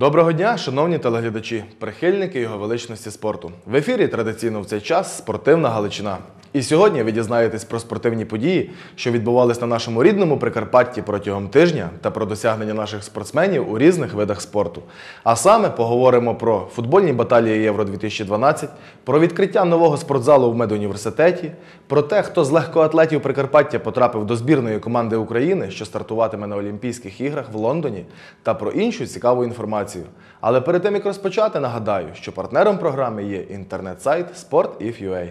Доброго дня, шановні телеглядачі, прихильники його величності спорту. В ефірі традиційно в цей час спортивна Галичина. І сьогодні ви дізнаєтесь про спортивні події, що відбувались на нашому рідному Прикарпатті протягом тижня та про досягнення наших спортсменів у різних видах спорту. А саме поговоримо про футбольні баталії Євро 2012, про відкриття нового спортзалу в медуніверситеті, про те, хто з легкоатлетів Прикарпаття потрапив до збірної команди України, що стартуватиме на Олімпійських іграх в Лондоні, та про іншу цікаву інформацію. Але перед тим як розпочати, нагадаю, що партнером програми є інтернет-сайт Sport.if.ua.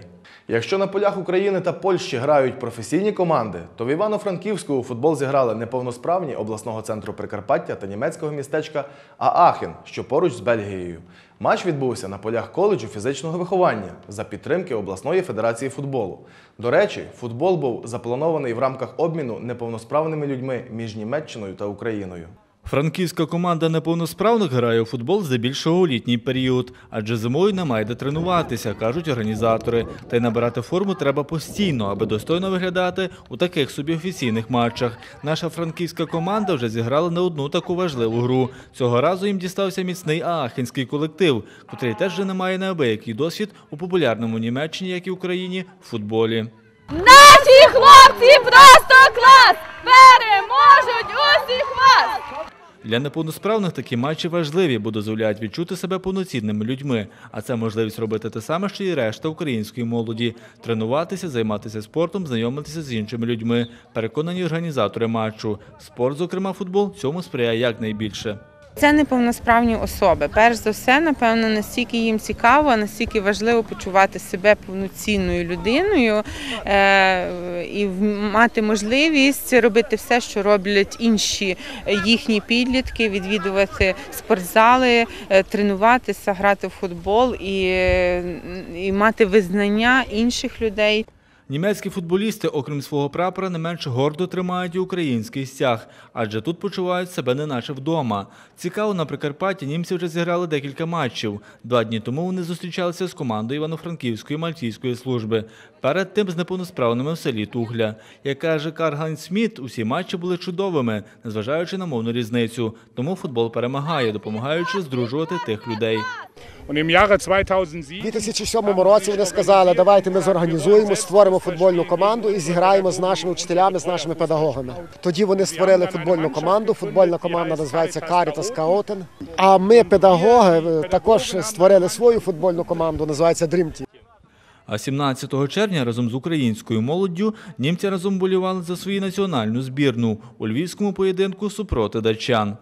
Якщо на полях України та Польщі грають професійні команди, то в Івано-Франківську у футбол зіграли неповносправні обласного центру Прикарпаття та німецького містечка Аахен, що поруч з Бельгією. Матч відбувся на полях коледжу фізичного виховання за підтримки обласної федерації футболу. До речі, футбол був запланований в рамках обміну неповносправними людьми між Німеччиною та Україною. Франківська команда неповносправних грає у футбол здебільшого у літній період, адже зимою немає де тренуватися, кажуть організатори. Та й набирати форму треба постійно, аби достойно виглядати у таких собі офіційних матчах. Наша франківська команда вже зіграла не одну таку важливу гру. Цього разу їм дістався міцний аахенський колектив, котрий теж вже не має неабиякий досвід у популярному Німеччині, як і Україні, в футболі. Наші хлопці просто клас! Переможуть усіх вас! Для неповносправних такі матчі важливі, бо дозволяють відчути себе повноцінними людьми. А це можливість робити те саме, що і решта української молоді: тренуватися, займатися спортом, знайомитися з іншими людьми. Переконані організатори матчу. Спорт, зокрема футбол, цьому сприяє якнайбільше. Це неповносправні особи. Перш за все, напевно, настільки їм цікаво, настільки важливо почувати себе повноцінною людиною е, і мати можливість робити все, що роблять інші їхні підлітки, відвідувати спортзали, е, тренуватися, грати в футбол і, і мати визнання інших людей. Німецькі футболісти, окрім свого прапора, не менш гордо тримають і український стяг, адже тут почувають себе неначе вдома. Цікаво, на Прикарпатті німці вже зіграли декілька матчів. Два дні тому вони зустрічалися з командою Івано-Франківської мальтійської служби. Перед тим з неповносправними в селі Тухля. Як каже Карган Сміт, усі матчі були чудовими, незважаючи на мовну різницю. Тому футбол перемагає, допомагаючи здружувати тих людей. У 2007 2007 році вони сказали, давайте ми зорганізуємо, створимо футбольну команду і зіграємо з нашими вчителями, з нашими педагогами. Тоді вони створили футбольну команду. Футбольна команда називається Caritas Каотен. А ми, педагоги, е, також створили свою футбольну команду, називається Dream Team. А 17 червня разом з українською молоддю німці разом болівали за свою національну збірну у львівському поєдинку супроти датчан.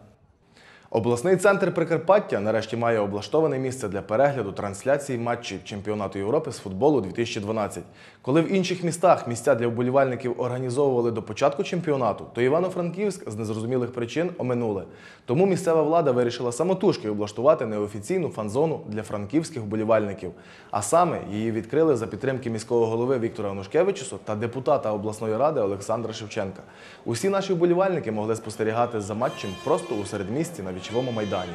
Обласний центр Прикарпаття нарешті має облаштоване місце для перегляду трансляції матчів Чемпіонату Європи з футболу 2012. Коли в інших містах місця для вболівальників організовували до початку чемпіонату, то Івано-Франківськ з незрозумілих причин оминули. Тому місцева влада вирішила самотужки облаштувати неофіційну фан-зону для франківських вболівальників. А саме її відкрили за підтримки міського голови Віктора Анушкевичуса та депутата обласної ради Олександра Шевченка. Усі наші вболівальники могли спостерігати за матчем просто у середмісті на вічовому майдані.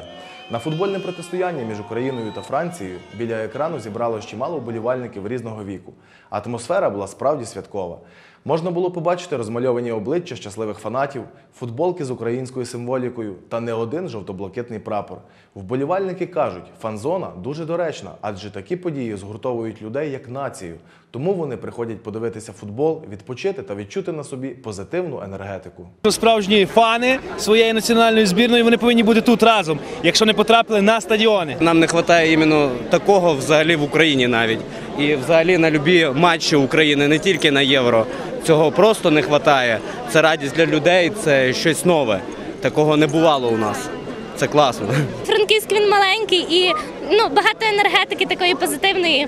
На футбольне протистояння між Україною та Францією біля екрану зібралось чимало вболівальників різного віку. Атмосфера була справді святкова. Можна було побачити розмальовані обличчя щасливих фанатів, футболки з українською символікою та не один жовто-блакитний прапор. Вболівальники кажуть, фан-зона дуже доречна, адже такі події згуртовують людей як націю. Тому вони приходять подивитися футбол, відпочити та відчути на собі позитивну енергетику. Справжні фани своєї національної збірної вони повинні бути тут разом, якщо не потрапили на стадіони. Нам не вистачає іменно такого взагалі в Україні навіть. І взагалі на любі матчі України, не тільки на євро. Цього просто не вистачає. Це радість для людей, це щось нове. Такого не бувало у нас. Це класно. Франківськ він маленький і ну, багато енергетики такої позитивної.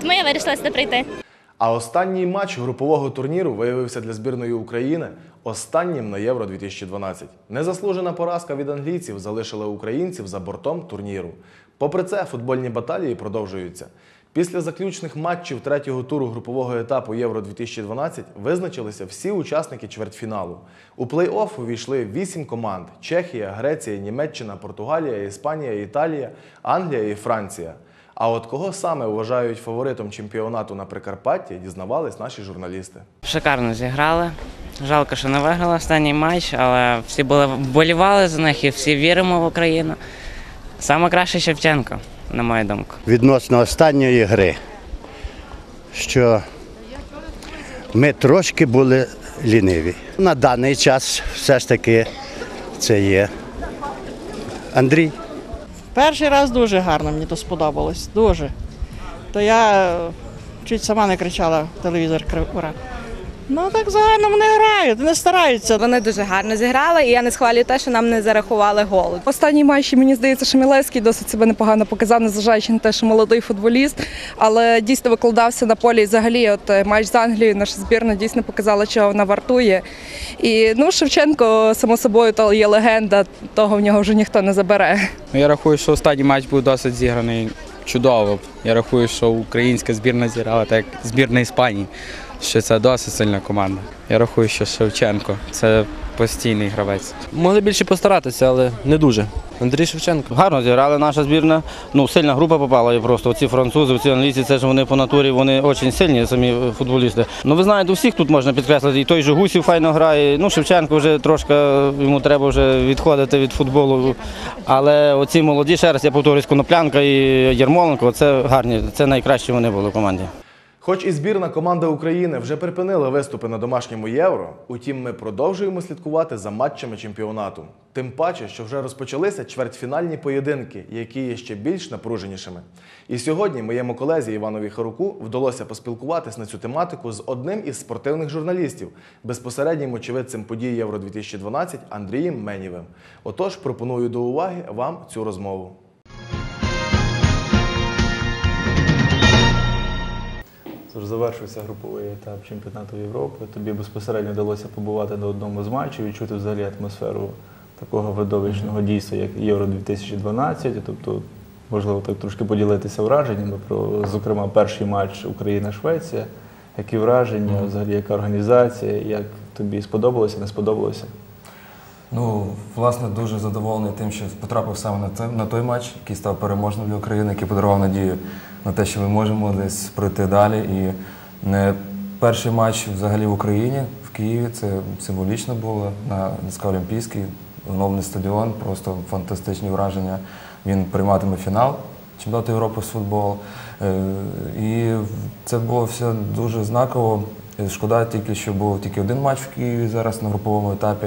Тому я вирішила сюди прийти. А останній матч групового турніру виявився для збірної України останнім на Євро 2012. Незаслужена поразка від англійців залишила українців за бортом турніру. Попри це, футбольні баталії продовжуються. Після заключних матчів третього туру групового етапу Євро 2012 визначилися всі учасники чвертьфіналу. У плей-офф увійшли вісім команд: Чехія, Греція, Німеччина, Португалія, Іспанія, Італія, Англія і Франція. А от кого саме вважають фаворитом чемпіонату на Прикарпатті, дізнавались наші журналісти. Шикарно зіграли. Жалко, що не виграли останній матч, але всі були вболівали за них і всі віримо в Україну. Саме краще Шевченко, на мою думку. відносно останньої гри, що ми трошки були ліниві. На даний час все ж таки це є Андрій. Перший раз дуже гарно, мені то сподобалось. Дуже. То я чуть сама не кричала в телевізор «Кри- ура. Ну так загально вони грають, не стараються. Вони дуже гарно зіграли, і я не схвалюю те, що нам не зарахували гол. Останній матчі мені здається, що Мілевський досить себе непогано показав, незважаючи на те, що молодий футболіст, але дійсно викладався на полі. І взагалі, от е, матч з Англією, наша збірна дійсно показала, чого вона вартує. І ну Шевченко, само собою, то є легенда, того в нього вже ніхто не забере. Ну, Я рахую, що останній матч був досить зіграний чудово. Я рахую, що українська збірна зіграла так як збірна Іспанії, що це досить сильна команда. Я рахую, що Шевченко це постійний гравець. Могли більше постаратися, але не дуже. Андрій Шевченко. Гарно зіграла наша збірна. Ну, сильна група попала і просто. Оці французи, оці англійці, це ж вони по натурі, вони дуже сильні, самі футболісти. Ну, ви знаєте, усіх тут можна підкреслити. І той же Гусів файно грає. Ну, Шевченко вже трошки йому треба вже відходити від футболу. Але оці молоді, ще раз я повторюсь, Коноплянка і Єрмоленко, це гарні, це найкращі вони були в команді. Хоч і збірна команда України вже припинила виступи на домашньому євро, утім ми продовжуємо слідкувати за матчами чемпіонату. Тим паче, що вже розпочалися чвертьфінальні поєдинки, які є ще більш напруженішими. І сьогодні моєму колезі Іванові Харуку вдалося поспілкуватись на цю тематику з одним із спортивних журналістів, безпосереднім очевидцем подій Євро 2012 Андрієм Менєвим. Отож, пропоную до уваги вам цю розмову. Тож завершився груповий етап чемпіонату Європи. Тобі безпосередньо вдалося побувати на одному з матчів, відчути взагалі атмосферу такого видовищного дійства, як Євро 2012. Тобто, можливо, так трошки поділитися враженнями про, зокрема, перший матч Україна-Швеція. Які враження, взагалі, яка організація, як тобі сподобалося, не сподобалося? Ну, власне, дуже задоволений тим, що потрапив саме на, на той матч, який став переможним для України, який подарував надію на те, що ми можемо десь пройти далі. І не перший матч взагалі в Україні, в Києві, це символічно було на ДСК Олімпійський, оновлений стадіон, просто фантастичні враження. Він прийматиме фінал чемпіонату Європи з футболу. Е, І це було все дуже знаково. Е, Шкода тільки, що був тільки один матч в Києві зараз на груповому етапі.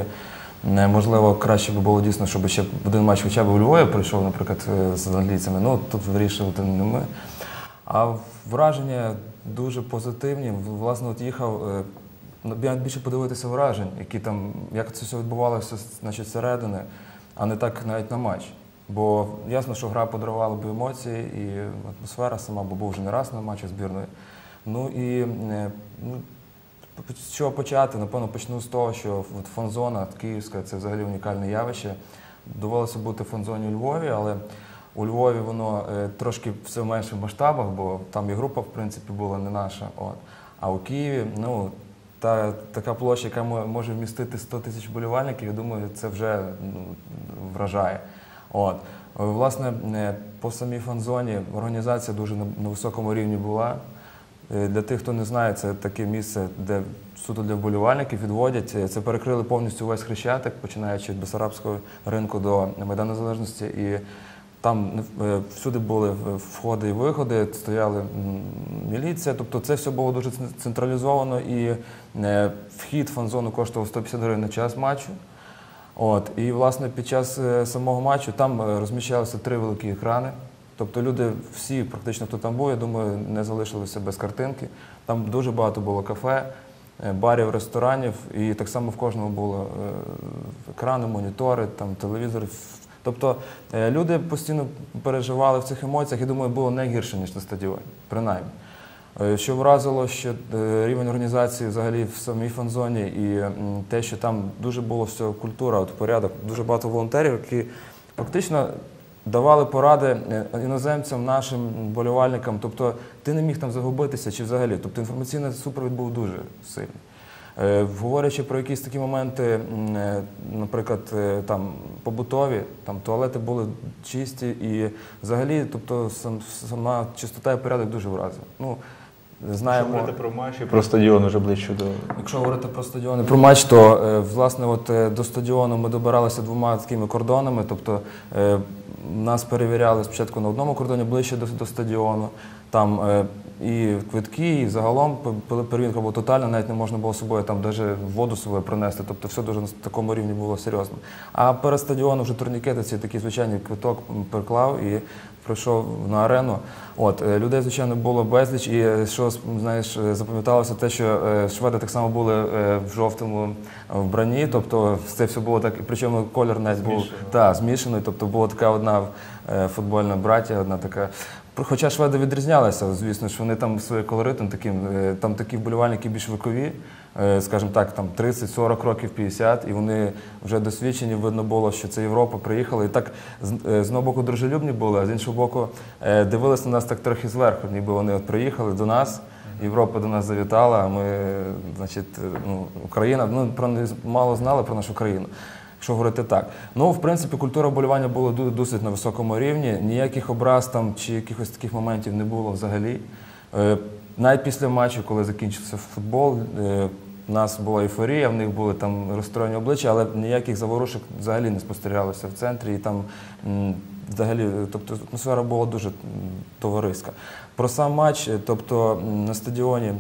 Можливо, краще би було дійсно, щоб ще один матч хоча б у Львові прийшов, наприклад, е, з англійцями. Ну, тут вирішувати не ми. А враження дуже позитивні. Власне, от їхав, е, ну, більше подивитися вражень, які там, як це все відбувалося значить, зсередини, а не так навіть на матч. Бо ясно, що гра подарувала б емоції і атмосфера сама, бо був вже не раз на матчі збірної. Ну і е, ну, з чого почати? Напевно, почну з того, що от фан-зона київська це взагалі унікальне явище. Довелося бути в фан-зоні у Львові, але у Львові воно е, трошки все в менших масштабах, бо там і група, в принципі, була не наша. От. А у Києві, ну, та така площа, яка може вмістити 100 тисяч болівальників, я думаю, це вже ну, вражає. От. Е, Власне, е, по самій фан-зоні організація дуже на, високому рівні була. Для тих, хто не знає, це таке місце, де суто для вболівальників відводять. Це перекрили повністю весь хрещатик, починаючи від Бесарабського ринку до Майдану Незалежності. І там е, всюди були входи і виходи, стояли міліція. Тобто це все було дуже централізовано і е, вхід фан-зону коштував 150 гривень на час матчу. От, і власне під час е, самого матчу там розміщалися три великі екрани. Тобто люди всі, практично хто там був, я думаю, не залишилися без картинки. Там дуже багато було кафе, барів, ресторанів, і так само в кожному було екрани, монітори, там телевізори. Тобто е, люди постійно переживали в цих емоціях, і думаю, було не гірше, ніж на стадіоні, принаймні. Е, Що вразило, що е, рівень організації взагалі в самій фан-зоні і те, що там дуже було все культура, от порядок, дуже багато волонтерів, які фактично давали поради іноземцям, нашим болівальникам. Тобто ти не міг там загубитися чи взагалі. Тобто інформаційний супровід був дуже сильний. Е, Говорячи про якісь такі моменти, е, наприклад, е, там побутові, там туалети були чисті і взагалі, тобто сам, сама чистота і порядок дуже вразив. Ну, знаємо. Якщо говорити про матч і про стадіон вже ближче до. Якщо говорити про стадіон і про матч, то власне от до стадіону ми добиралися двома такими кордонами. Тобто нас перевіряли спочатку на одному кордоні ближче до, до стадіону. Там е, і квитки, і загалом перевірка була тотальна, навіть не можна було собою там навіть воду з собою принести. Тобто все дуже на такому рівні було серйозно. А перед стадіоном вже турнікети, ці такий звичайний квиток приклав і прийшов на арену. От е, людей, звичайно, було безліч, і е, що знаєш, е, запам'яталося те, що шведи так само були в жовтому вбранні, тобто це все було так, причому колір навіть був та, змішаний, тобто була така одна футбольна браття, одна така. Хоча шведи відрізнялися, звісно ж, вони там своїм колоритом таким, там такі вболівальники більш вікові, скажімо так, там 30-40 років, 50, і вони вже досвідчені, видно було, що це Європа приїхала. І так з е, одного боку дружелюбні були, а з іншого боку е, дивилися на нас так трохи зверху, ніби вони от приїхали до нас. Європа до нас завітала, а ми, е, значить, е, ну, Україна, ну про не мало знали про нашу країну. Якщо говорити так. Ну, в принципі, культура вболівання була досить на високому рівні. Ніяких образ там чи якихось таких моментів не було взагалі. Е, Навіть після матчу, коли закінчився футбол, е, у нас була ейфорія, в них були там розстроєні обличчя, але ніяких заворушок взагалі не спостерігалося в центрі. І там взагалі, тобто атмосфера була дуже товариська. Про сам матч, тобто на стадіоні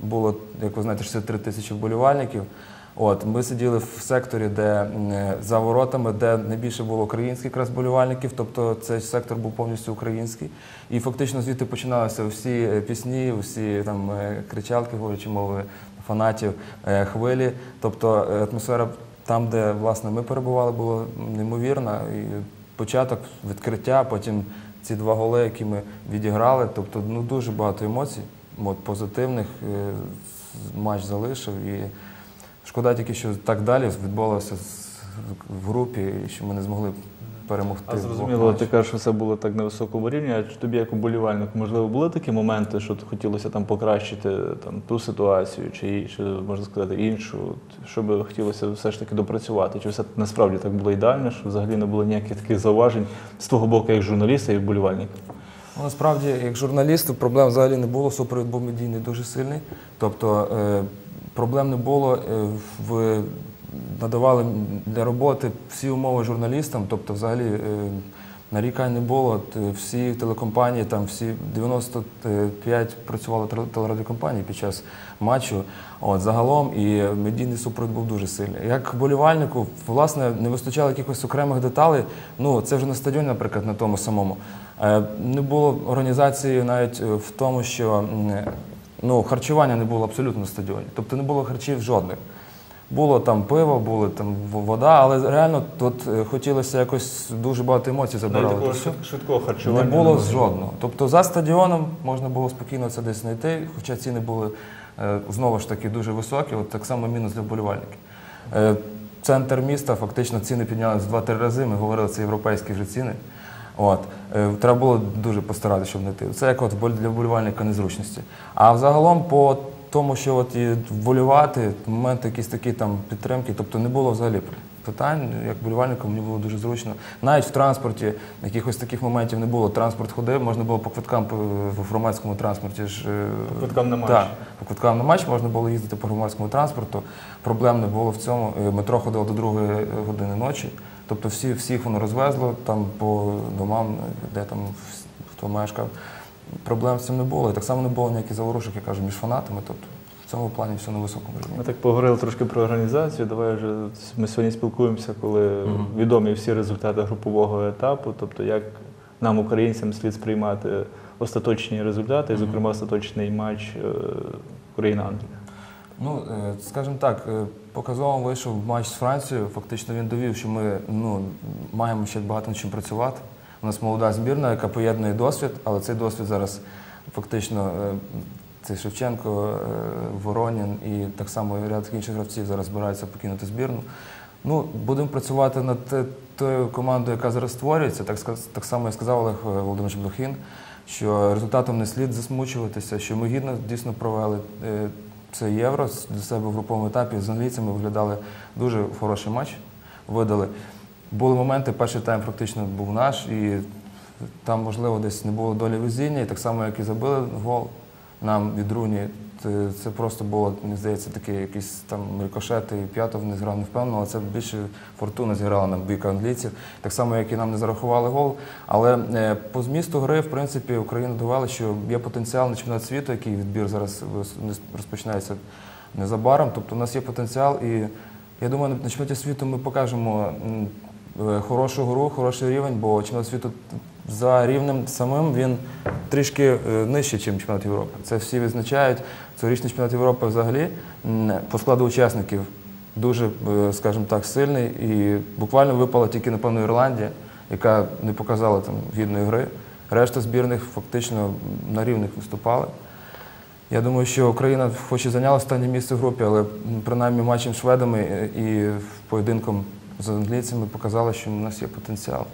було, як ви знаєте, 63 тисячі вболівальників. От, ми сиділи в секторі, де за воротами, де найбільше було українських якраз тобто цей сектор був повністю український. І фактично звідти починалися всі е, пісні, всі там е, кричалки, говорячи мови фанатів, е, хвилі. Тобто е, атмосфера там, де власне ми перебували, була неймовірна. І початок відкриття, потім ці два голи, які ми відіграли. Тобто ну, дуже багато емоцій, от, позитивних. е, Матч залишив і Шкода тільки, що так далі відбулося в групі, що ми не змогли перемогти. А зрозуміло, ти кажеш, що це було так на високому рівні. А чи тобі як уболівальник, можливо, були такі моменти, що ти хотілося там покращити там ту ситуацію, чи, чи можна сказати іншу, що би хотілося все ж таки допрацювати? Чи все насправді так було ідеально, що взагалі не було ніяких таких зауважень з твого боку, як журналіста і вболівальника? Ну, насправді, як журналісту, проблем взагалі не було. Супровід був медійний дуже сильний. Тобто е, проблем не було. Е, в, надавали для роботи всі умови журналістам, тобто, взагалі. Е, Нарікань не було. Е, Всі телекомпанії, там всі 95 працювали теле- телерадіокомпанії під час матчу. От, загалом і медійний супровід був дуже сильний. Як болівальнику, власне, не вистачало якихось окремих деталей. Ну, це вже на стадіоні, наприклад, на тому самому. Е, Не було організації навіть в тому, що ну, харчування не було абсолютно на стадіоні. Тобто не було харчів жодних. Було там пиво, була там вода, але реально тут е, хотілося якось дуже багато емоцій забирали. Навіть такого Тобто, швидкого харчування не було жодного. Тобто за стадіоном можна було спокійно це десь знайти, хоча ціни були е, знову ж таки дуже високі, от так само мінус для вболівальників. Е, Центр міста фактично ціни піднялися в 2-3 рази. Ми говорили, це європейські вже ціни. От. Треба було дуже постаратися, щоб знайти. Це як от для вболівальника незручності. А взагалом по тому, що от і вболівати, моменти якісь такі там підтримки, тобто не було взагалі питань. Як вболівальникам мені було дуже зручно. Навіть в транспорті якихось таких моментів не було. Транспорт ходив, можна було по квиткам в громадському транспорті. ж, е, По квиткам на матч. Так, по квиткам на матч можна було їздити по громадському транспорту. Проблем не було в цьому. Е, Метро ходило до другої години ночі. Тобто всі, всіх воно розвезло там по домам, де там хто мешкав. Проблем з цим не було. І так само не було ніяких заворушок, я кажу, між фанатами. Тобто в цьому плані все на високому рівні. Ми так поговорили трошки про організацію. Давай вже ми сьогодні спілкуємося, коли відомі всі результати групового етапу. Тобто, як нам, українцям, слід сприймати остаточні результати, і, зокрема, остаточний матч е, Україна-Англія. Ну, е, скажімо так, е, показово вийшов матч з Францією. Фактично він довів, що ми ну, маємо ще багато над чим працювати. У нас молода збірна, яка поєднує досвід, але цей досвід зараз фактично е, цей Шевченко, е, Воронін і так само ряд інших гравців зараз збираються покинути збірну. Ну, будемо працювати над тою командою, яка зараз створюється. Так, так само і сказав Олег е, Володимирович Блохін, що результатом не слід засмучуватися, що ми гідно дійсно провели це євро для себе в груповому етапі. З англійцями виглядали дуже хороший матч, видали. Були моменти, перший тайм практично був наш, і там, можливо, десь не було долі везіння, і так само, як і забили гол нам від Руні, це просто було, мені здається, такий якийсь там рикошет, і п'ятов не зграв не впевнено, але це більше фортуна зіграла на бік англійців, так само, як і нам не зарахували гол. Але е, по змісту гри, в принципі, Україна довела, що є потенціал на чемпіонат світу, який відбір зараз розпочинається незабаром. Тобто у нас є потенціал, і я думаю, на чемпіонаті світу ми покажемо хорошу гру, хороший рівень, бо чемпіонат світу за рівнем самим він трішки е, нижче, ніж чемпіонат Європи. Це всі відзначають. Цьогорічний чемпіонат Європи взагалі по складу учасників дуже, е, скажімо так, сильний. І буквально випала тільки, напевно, Ірландія, яка не показала там гідної гри. Решта збірних фактично на рівних виступали. Я думаю, що Україна хоч і зайняла останнє місце в групі, але принаймні матчем з шведами е, і поєдинком з англійцями показала, що у нас є потенціал.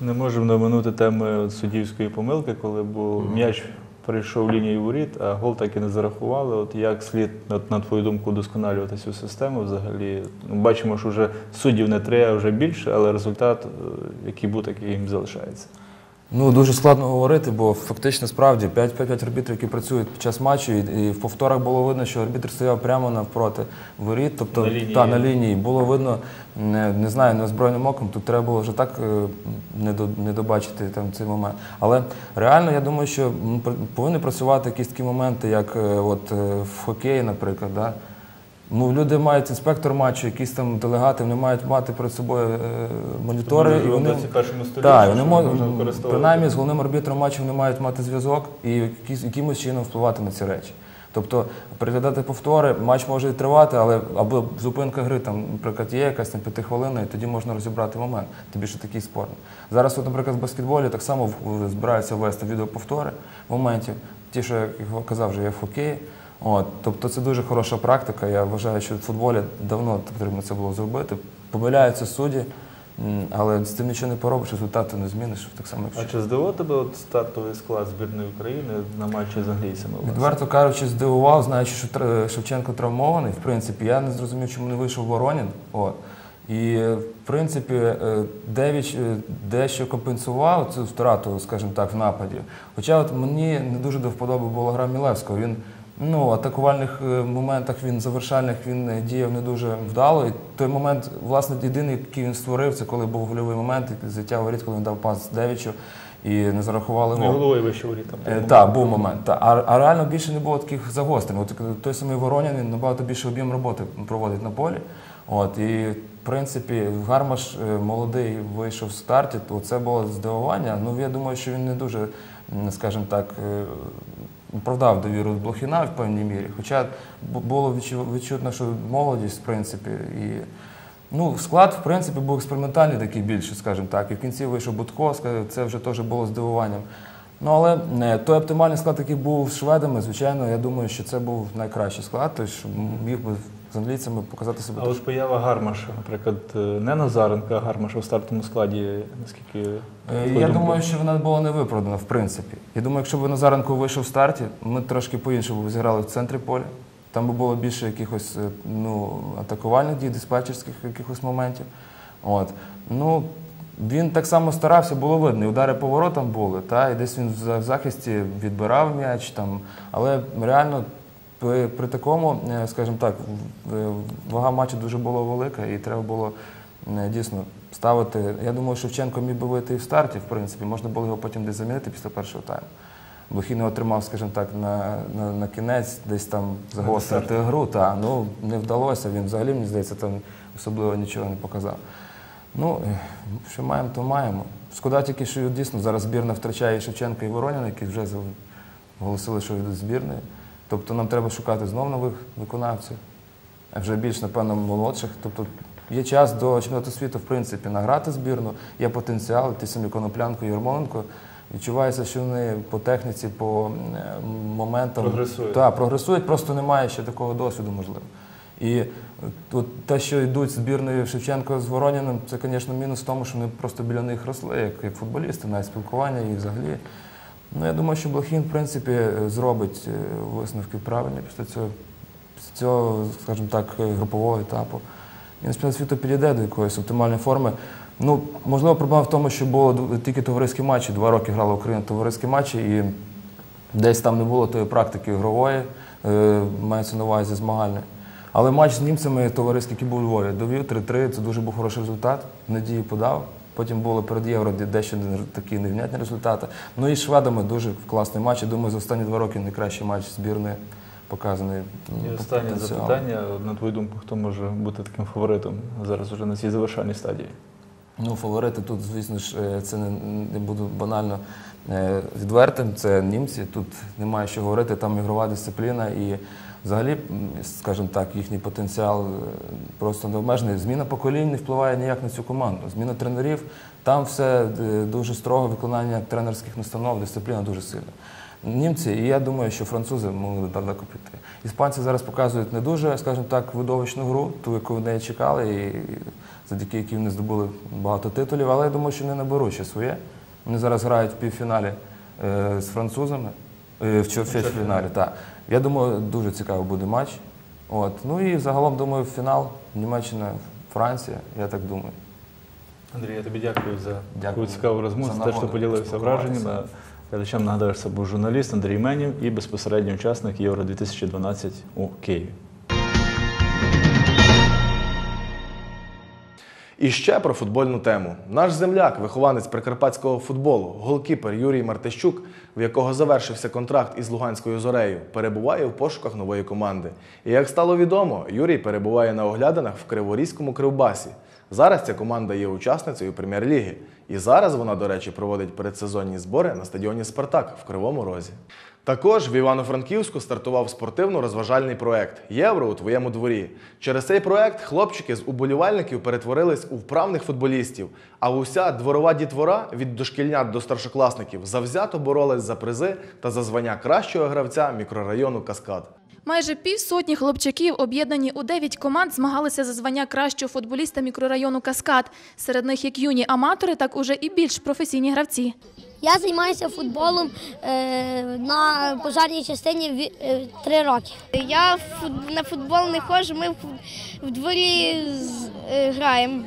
Не можемо наминути теми суддівської помилки, коли був м'яч прийшов лінію воріт, а гол так і не зарахували. От як слід, от, на твою думку, удосконалювати цю систему взагалі? Ну, бачимо, що вже суддів не три, а вже більше, але результат, е, який був, такий їм залишається. Ну дуже складно говорити, бо фактично справді 5-5 арбітрів, які працюють під час матчу, і, і в повторах було видно, що арбітр стояв прямо навпроти воріт, тобто На лінії. Та, на лінії. Було видно, не, не знаю, неозброєним оком, тут треба було вже так е, не, до, не добачити там цей момент. Але реально я думаю, що повинні працювати якісь такі моменти, як е, от, е, в хокеї, наприклад. Да? Ну, люди мають інспектор матчу, якісь там делегати, вони мають мати перед собою е, монітори. Ми і вони, живемо в 21 столітті, Так, вони можуть, принаймні з головним арбітром матчу вони мають мати зв'язок і якісь, якимось чином впливати на ці речі. Тобто переглядати повтори, матч може і тривати, але або зупинка гри, там, наприклад, є якась там п'ятихвилинна, і тоді можна розібрати момент. Тим більше такий спорт. Зараз, от, наприклад, в баскетболі так само збираються ввести відеоповтори моментів. Ті, що я казав, вже є в хокеї. От, тобто це дуже хороша практика. Я вважаю, що в футболі давно потрібно це було зробити. Помиляються судді, але з цим нічого не поробиш, результату не зміниш. Так само, А чи здивував тебе от стартовий склад збірної України на матчі з англійцями? Відверто кажучи, здивував, знаючи, що Шевченко травмований. В принципі, я не зрозумів, чому не вийшов Воронін. От. І, в принципі, е, Девіч е, дещо компенсував цю втрату, скажімо так, в нападі. Хоча от мені не дуже до вподоби була гра Мілевського. Він ну, атакувальних е, моментах, він завершальних він е, діяв не дуже вдало. І той момент, власне, єдиний, який він створив, це коли був гольовий момент, взяття воріт, коли він дав пас Девічу і не зарахували Ну, гол. головою вище воріт. Е, Так, був момент. Та. А, а реально більше не було таких загострень. От той самий Воронін він набагато більше об'єм роботи проводить на полі. От, і в принципі, Гармаш молодий вийшов в старті, то це було здивування. Ну, я думаю, що він не дуже, скажімо так, оправдав довіру Блохіна в певній мірі. Хоча було відчутно, що молодість, в принципі, і Ну, склад, в принципі, був експериментальний такий більше, скажімо так. І в кінці вийшов Будко, це вже теж було здивуванням. Ну, але не, той оптимальний склад, який був з шведами, звичайно, я думаю, що це був найкращий склад, тож міг би з англійцями показати себе. А от поява Гармаша, наприклад, е, не Назаренка, а Гармаша в стартовому складі, наскільки. Е, Я думаю, що вона була не виправдана, в принципі. Я думаю, якщо б Назаренко вийшов в старті, ми трошки по-іншому б зіграли в центрі поля. Там би було більше якихось е, ну, атакувальних дій, диспетчерських якихось моментів. От. Ну, він так само старався, було видно, і удари по воротам були, та, і десь він в в захисті відбирав м'яч, там, але реально при, при такому, е, скажімо так, вага матчу дуже була велика, і треба було е, дійсно ставити. Я думаю, Шевченко міг би вийти і в старті, в принципі, можна було його потім десь замінити після першого тайму. Блохін його тримав, скажімо так, на, на, на кінець, десь там загострити гру. Та, ну, не вдалося, він взагалі, мені здається, там особливо нічого не показав. Ну, що маємо, то маємо. Шкода тільки, що дійсно зараз збірна втрачає і Шевченка і Вороніна, які вже оголосили, що йдуть з збірної. Тобто нам треба шукати знов нових виконавців, а вже більш, напевно, молодших. Тобто є час до чемпіонату світу, в принципі, награти збірну, є потенціал, ті самі Коноплянко і Ярмоленко. Відчувається, що вони по техніці, по е, моментам Прогресують. Так, прогресують, просто немає ще такого досвіду, можливо. І от те, що йдуть збірною Шевченко з Вороніним, це, звісно, мінус в тому, що вони просто біля них росли, як футболісти, навіть спілкування і взагалі. Ну, я думаю, що Блохін, в принципі, зробить е, висновки правильні після цього, після цього, скажімо так, групового етапу. Він з світу підійде до якоїсь оптимальної форми. Ну, можливо, проблема в тому, що було тільки товариські матчі. Два роки грала Україна товариські матчі, і десь там не було тої практики ігрової, е, мається на увазі змагальний. Але матч з німцями товариський, який був у Львові, довів 3-3, це дуже був хороший результат. Надію подав. Потім було перед євро де- дещо такі невнятні результати. Ну і з шведами дуже класний матч. Я думаю, за останні два роки найкращий матч збірної показаний. І останнє потенціалу. запитання. На твою думку, хто може бути таким фаворитом зараз уже на цій завершальній стадії? Ну, фаворити тут, звісно ж, е, це не, не буду банально е, відвертим. Це німці. Тут немає що говорити, там ігрова дисципліна і взагалі, скажімо так, їхній потенціал е, просто не обмежений. Зміна поколінь не впливає ніяк на цю команду. Зміна тренерів, там все е, дуже строго виконання тренерських настанов, дисципліна дуже сильна. Німці, і я думаю, що французи могли далеко піти. Іспанці зараз показують не дуже, скажімо так, видовищну гру, ту, яку вони чекали, і завдяки якій вони здобули багато титулів, але я думаю, що вони наберуть ще своє. Вони зараз грають в півфіналі е, з французами, в чвертьфіналі. Так. Я думаю, дуже цікавий буде матч. От. Ну і загалом, думаю, фінал Німеччина, Франція, я так думаю. Андрій, я тобі дякую за таку цікаву розмову, за за те, що поділився враженнями. Глядачам нагадаю, що це був журналіст Андрій Менів і безпосередній учасник Євро 2012 у Києві. І ще про футбольну тему. Наш земляк, вихованець прикарпатського футболу, голкіпер Юрій Мартищук, в якого завершився контракт із Луганською зорею, перебуває в пошуках нової команди. І як стало відомо, Юрій перебуває на оглядинах в Криворізькому Кривбасі. Зараз ця команда є учасницею прем'єр-ліги. І зараз вона, до речі, проводить передсезонні збори на стадіоні Спартак в Кривому Розі. Також в Івано-Франківську стартував спортивно-розважальний проект Євро у твоєму дворі. Через цей проект хлопчики з уболівальників перетворились у вправних футболістів. А уся дворова дітвора від дошкільнят до старшокласників завзято боролась за призи та за звання кращого гравця мікрорайону Каскад. Майже півсотні хлопчаків, об'єднані у дев'ять команд, змагалися за звання кращого футболіста мікрорайону Каскад. Серед них як юні аматори, так уже і більш професійні гравці. Я займаюся футболом е, на пожарній частині е, три роки. Я на футбол не ходжу, ми в дворі граємо.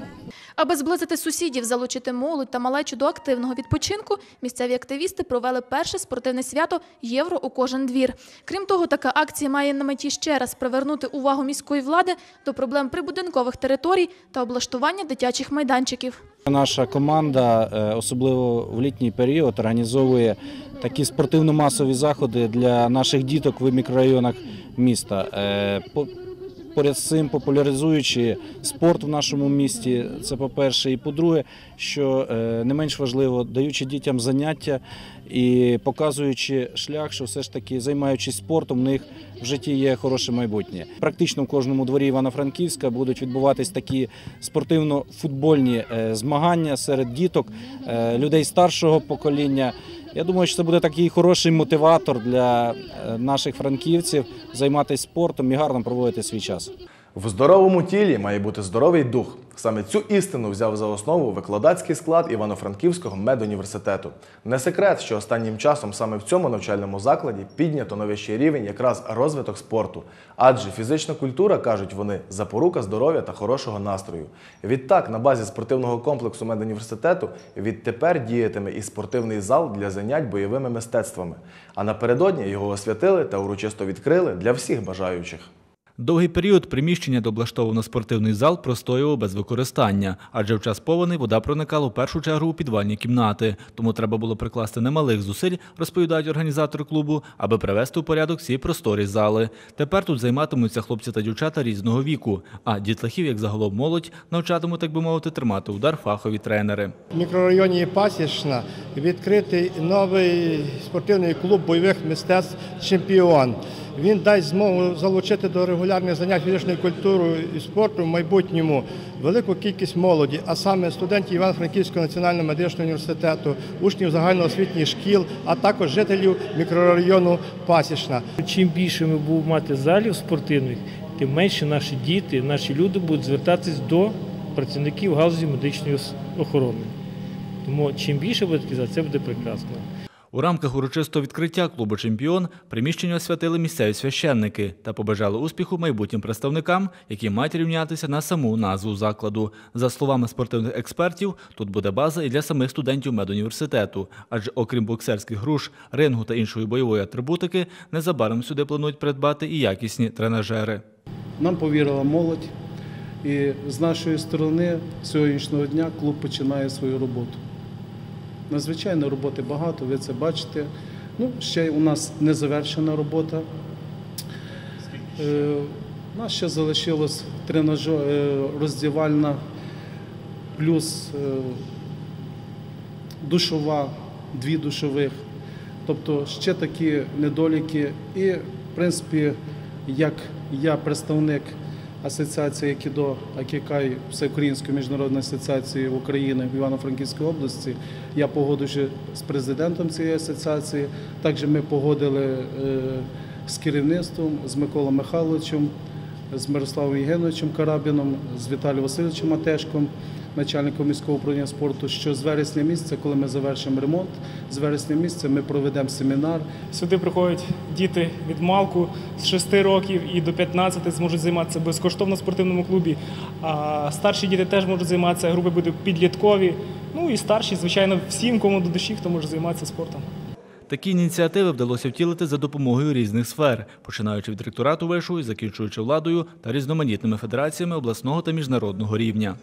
Аби зблизити сусідів, залучити молодь та малечу до активного відпочинку, місцеві активісти провели перше спортивне свято Євро у кожен двір. Крім того, така акція має на меті ще раз привернути увагу міської влади до проблем прибудинкових територій та облаштування дитячих майданчиків. Наша команда, е, особливо в літній період, організовує такі спортивно-масові заходи для наших діток в мікрорайонах міста. По- Поряд з цим популяризуючи спорт в нашому місті, це по-перше, і по-друге, що е, не менш важливо, даючи дітям заняття і показуючи шлях, що все ж таки займаючись спортом, в них в житті є хороше майбутнє. Практично в кожному дворі Івано-Франківська будуть відбуватись такі спортивно-футбольні е, змагання серед діток, е, людей старшого покоління. Я думаю, що це буде такий хороший мотиватор для е, наших франківців займатися спортом і гарно проводити свій час. В здоровому тілі має бути здоровий дух. Саме цю істину взяв за основу викладацький склад Івано-Франківського медуніверситету. Не секрет, що останнім часом саме в цьому навчальному закладі піднято на вищий рівень якраз розвиток спорту. Адже фізична культура, кажуть вони, запорука здоров'я та хорошого настрою. Відтак, на базі спортивного комплексу медуніверситету відтепер діятиме і спортивний зал для занять бойовими мистецтвами. А напередодні його освятили та урочисто відкрили для всіх бажаючих. Довгий період приміщення, облаштовано спортивний зал, простоював без використання, адже в час повені вода проникала в першу чергу у підвальні кімнати. Тому треба було прикласти немалих зусиль, розповідають організатори клубу, аби привести у порядок всі просторі зали. Тепер тут займатимуться хлопці та дівчата різного віку, а дітлахів, як загалом молодь, навчатимуть, так би мовити, тримати удар фахові тренери. В мікрорайоні Пасічна відкритий новий спортивний клуб бойових мистецтв Чемпіон. Він дасть змогу залучити до регулярних занять фізичною культурою і спорту в майбутньому велику кількість молоді, а саме студентів Івано-Франківського національного медичного університету, учнів загальноосвітніх шкіл, а також жителів мікрорайону Пасічна. Чим більше ми будемо мати залів спортивних, тим менше наші діти, наші люди будуть звертатись до працівників галузі медичної охорони. Тому чим більше буде це буде прекрасно. У рамках урочистого відкриття клубу Чемпіон приміщення освятили місцеві священники та побажали успіху майбутнім представникам, які мають рівнятися на саму назву закладу. За словами спортивних експертів, тут буде база і для самих студентів медуніверситету, адже окрім боксерських груш, рингу та іншої бойової атрибутики, незабаром сюди планують придбати і якісні тренажери. Нам повірила молодь, і з нашої сторони сьогоднішнього дня клуб починає свою роботу. Надзвичайно роботи багато, ви це бачите. Ну, ще у нас не завершена робота. Е, У нас ще залишилось тренажер, е, роздівальна, плюс е, душова, дві душових. Тобто ще такі недоліки. І, в принципі, як я представник Асоціації Кідо Акікай Всеукраїнської міжнародної асоціації України в Івано-Франківській області, я погодився з президентом цієї асоціації. Також ми погодили е, з керівництвом, з Миколою Михайловичем, з Мирославом Євгеновичем Карабіном, з Віталієм Васильовичем Матешком, начальником міського управління спорту, що з вересня місяця, коли ми завершимо ремонт, з вересня місяця ми проведемо семінар. Сюди приходять діти від малку з 6 років і до 15 зможуть займатися безкоштовно в спортивному клубі. А старші діти теж можуть займатися, групи будуть підліткові. Ну і старші, звичайно, всім, кому до душі, хто може займатися спортом. Такі ініціативи вдалося втілити за допомогою різних сфер, починаючи від ректорату вишу і закінчуючи владою та різноманітними федераціями обласного та міжнародного рівня.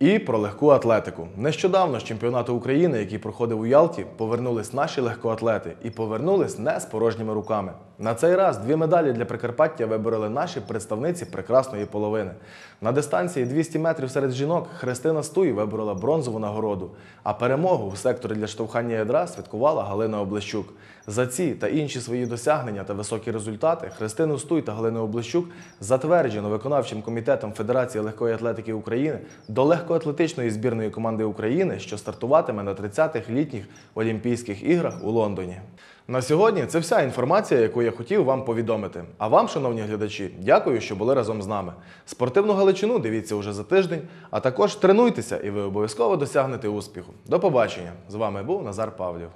І про легку атлетику. Нещодавно з чемпіонату України, який проходив у Ялті, повернулись наші легкоатлети і повернулись не з порожніми руками. На цей раз дві медалі для Прикарпаття вибороли наші представниці прекрасної половини. На дистанції 200 метрів серед жінок Христина Стуй виборола бронзову нагороду, а перемогу в секторі для штовхання ядра святкувала Галина Облещук. За ці та інші свої досягнення та високі результати Христину Стуй та Галину Облещук затверджено виконавчим комітетом Федерації легкої атлетики України до легкоатлетичної збірної команди України, що стартуватиме на 30-х літніх Олімпійських іграх у Лондоні. На сьогодні це вся інформація, яку я хотів вам повідомити. А вам, шановні глядачі, дякую, що були разом з нами. Спортивну Галичину дивіться уже за тиждень, а також тренуйтеся, і ви обов'язково досягнете успіху. До побачення! З вами був Назар Павлів.